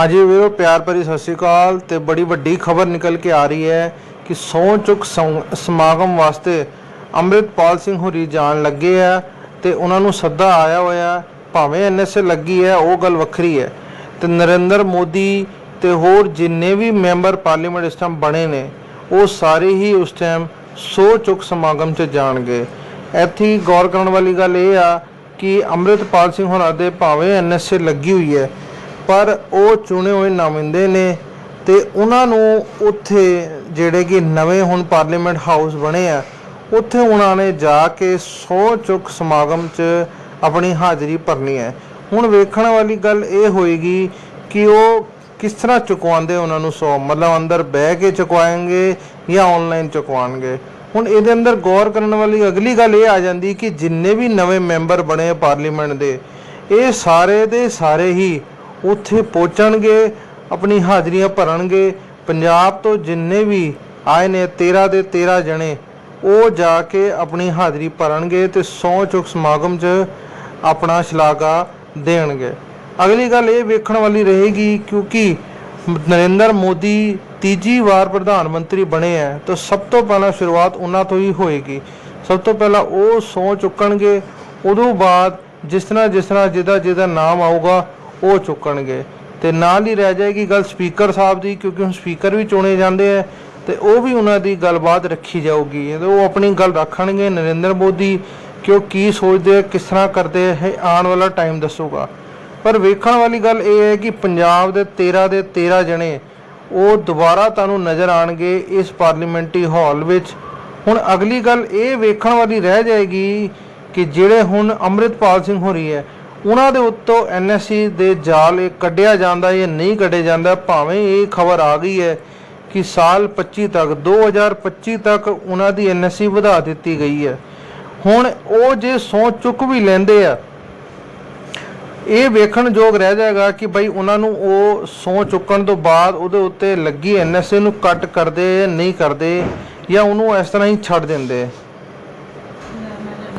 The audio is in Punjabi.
ਹਾਂਜੀ ਵੀਰੋ, ਪਿਆਰ ਭਰੀ ਸਤਿ ਸ਼੍ਰੀ ਅਕਾਲ ਤੇ ਬੜੀ ਵੱਡੀ ਖਬਰ ਨਿਕਲ ਕੇ ਆ ਰਹੀ ਹੈ ਕਿ ਸਹੁੰ ਚੁੱਕ ਸਮ- ਸਮਾਗਮ ਵਾਸਤੇ ਅੰਮ੍ਰਿਤਪਾਲ ਸਿੰਘ ਹੋਰੀ ਜਾਣ ਲੱਗੇ ਆ ਤੇ ਉਹਨਾਂ ਨੂੰ ਸੱਦਾ ਆਇਆ ਹੋਇਆ, ਭਾਵੇਂ ਐਨਐਸਏ ਲੱਗੀ ਹੈ, ਉਹ ਗੱਲ ਵੱਖਰੀ ਹੈ। ਤੇ ਨਰਿੰਦਰ ਮੋਦੀ ਤੇ ਹੋਰ ਜਿੰਨੇ ਵੀ ਮੈਂਬਰ ਪਾਰਲੀਮੈਂਟ ਇਸ ਟਾਈਮ ਬਣੇ ਨੇ, ਉਹ ਸਾਰੇ ਹੀ ਉਸ ਟਾਈਮ ਸਹੁੰ ਚੁੱਕ ਸਮਾਗਮ 'ਚ ਜਾਣਗੇ। ਇੱਥੇ ਗੌਰ ਕਰਨ ਵਾਲੀ ਗੱਲ ਇਹ ਆ ਕਿ ਅੰਮ੍ਰਿਤਪਾਲ ਸਿੰਘ ਹੋਰਾਂ ਦੇ ਭਾਵੇਂ ਐਨਐਸਏ ਲੱਗੀ ਹੋਈ ਹੈ ਪਰ ਉਹ ਚੁਣੇ ਹੋਏ ਨੁਮਾਇੰਦੇ ਨੇ ਤੇ ਉਹਨਾਂ ਨੂੰ ਉੱਥੇ ਜਿਹੜੇ ਕਿ ਨਵੇਂ ਹੁਣ ਪਾਰਲੀਮੈਂਟ ਹਾਊਸ ਬਣੇ ਆ, ਉੱਥੇ ਉਹਨਾਂ ਨੇ ਜਾ ਕੇ ਸੌ ਚੁੱਕ ਸਮਾਗਮ 'ਚ ਆਪਣੀ ਹਾਜ਼ਰੀ ਭਰਨੀ ਹੈ। ਹੁਣ ਵੇਖਣ ਵਾਲੀ ਗੱਲ ਇਹ ਹੋਏਗੀ ਕਿ ਉਹ ਕਿਸ ਤਰ੍ਹਾਂ ਚੁਕਵਾਉਂਦੇ ਉਹਨਾਂ ਨੂੰ ਸੌ, ਮਤਲਬ ਅੰਦਰ ਬਹਿ ਕੇ ਚੁਕਵਾਏਂਗੇ ਜਾਂ ਆਨਲਾਈਨ ਚੁਕਵਾਉਣਗੇ। ਹੁਣ ਇਹਦੇ ਅੰਦਰ ਗੌਰ ਕਰਨ ਵਾਲੀ ਅਗਲੀ ਗੱਲ ਇਹ ਆ ਜਾਂਦੀ ਕਿ ਜਿੰਨੇ ਵੀ ਨਵੇਂ ਮੈਂਬਰ ਬਣੇ ਪਾਰਲੀਮੈਂਟ ਦੇ, ਇਹ ਸਾਰੇ ਦੇ ਸਾਰੇ ਹੀ ਉੱਥੇ ਪਹੁੰਚਣਗੇ, ਆਪਣੀ ਹਾਜ਼ਰੀਆਂ ਭਰਨਗੇ। ਪੰਜਾਬ ਤੋਂ ਜਿੰਨੇ ਵੀ ਆਏ ਨੇ 13 ਦੇ 13 ਜਣੇ, ਉਹ ਜਾ ਕੇ ਆਪਣੀ ਹਾਜ਼ਰੀ ਭਰਨਗੇ ਤੇ ਸਹੁੰ ਚੁੱਕ ਸਮਾਗਮ 'ਚ ਆਪਣਾ ਸ਼ਲਾਘਾ ਦੇਣਗੇ। ਅਗਲੀ ਗੱਲ ਇਹ ਵੇਖਣ ਵਾਲੀ ਰਹੇਗੀ, ਕਿਉਂਕਿ ਨਰਿੰਦਰ ਮੋਦੀ ਤੀਜੀ ਵਾਰ ਪ੍ਰਧਾਨ ਮੰਤਰੀ ਬਣੇ ਆ ਤਾਂ ਸਭ ਤੋਂ ਪਹਿਲਾਂ ਸ਼ੁਰੂਆਤ ਉਹਨਾਂ ਤੋਂ ਹੀ ਹੋਏਗੀ। ਸਭ ਤੋਂ ਪਹਿਲਾਂ ਉਹ ਸਹੁੰ ਚੁੱਕਣਗੇ, ਉਦੋਂ ਬਾਅਦ ਜਿਸ ਤਰ੍ਹਾਂ ਜਿਸ ਤਰ੍ਹਾਂ ਜਿਹਦਾ ਜਿਹਦਾ ਨਾਮ ਆਊਗਾ ਉਹ ਚੁੱਕਣਗੇ। ਤੇ ਨਾਲ ਹੀ ਰਹਿ ਜਾਏਗੀ ਗੱਲ ਸਪੀਕਰ ਸਾਹਿਬ ਦੀ, ਕਿਉਂਕਿ ਹੁਣ ਸਪੀਕਰ ਵੀ ਚੁਣੇ ਜਾਂਦੇ ਆ, ਤੇ ਉਹ ਵੀ ਉਹਨਾਂ ਦੀ ਗੱਲਬਾਤ ਰੱਖੀ ਜਾਊਗੀ। ਤੇ ਉਹ ਆਪਣੀ ਗੱਲ ਰੱਖਣਗੇ ਨਰਿੰਦਰ ਮੋਦੀ, ਕਿ ਉਹ ਕੀ ਸੋਚਦੇ ਆ, ਕਿਸ ਤਰ੍ਹਾਂ ਕਰਦੇ ਆ, ਇਹ ਆਉਣ ਵਾਲਾ ਟਾਈਮ ਦੱਸੂਗਾ। ਪਰ ਵੇਖਣ ਵਾਲੀ ਗੱਲ ਇਹ ਹੈ ਕਿ ਪੰਜਾਬ ਦੇ 13 ਦੇ 13 ਜਣੇ, ਉਹ ਦੁਬਾਰਾ ਤੁਹਾਨੂੰ ਨਜ਼ਰ ਆਣਗੇ ਇਸ ਪਾਰਲੀਮੈਂਟਰੀ ਹਾਲ ਵਿੱਚ। ਹੁਣ ਅਗਲੀ ਗੱਲ ਇਹ ਵੇਖਣ ਵਾਲੀ ਰਹਿ ਜਾਏਗੀ ਕਿ ਜਿਹੜੇ ਹੁਣ ਅੰਮ੍ਰਿਤਪਾਲ ਸਿੰਘ ਹੋ ਰਹੀ ਹੈ ਉਹਨਾਂ ਦੇ ਉੱਤੋਂ ਐਨਐਸਸੀ ਦੇ ਜਾਲ ਇਹ ਕੱਢਿਆ ਜਾਂਦਾ ਜਾਂ ਨਹੀਂ ਕੱਢਿਆ ਜਾਂਦਾ। ਭਾਵੇਂ ਇਹ ਖਬਰ ਆ ਗਈ ਹੈ ਕਿ ਸਾਲ 25 ਤੱਕ 2025 ਤੱਕ ਉਹਨਾਂ ਦੀ ਐਨਐਸਸੀ ਵਧਾ ਦਿੱਤੀ ਗਈ ਹੈ। ਹੁਣ ਉਹ ਜੇ ਸੌ ਚੁੱਕ ਵੀ ਲੈਂਦੇ ਆ, ਇਹ ਵੇਖਣ ਯੋਗ ਰਹਿ ਜਾਏਗਾ ਕਿ ਬਈ ਉਹਨਾਂ ਨੂੰ ਉਹ ਸੌ ਚੁੱਕਣ ਤੋਂ ਬਾਅਦ ਉਹਦੇ ਉੱਤੇ ਲੱਗੀ ਐਨਐਸਏ ਨੂੰ ਕੱਟ ਕਰਦੇ, ਨਹੀਂ ਕਰਦੇ ਜਾਂ ਉਹਨੂੰ ਇਸ ਤਰ੍ਹਾਂ ਹੀ ਛੱਡ ਦਿੰਦੇ।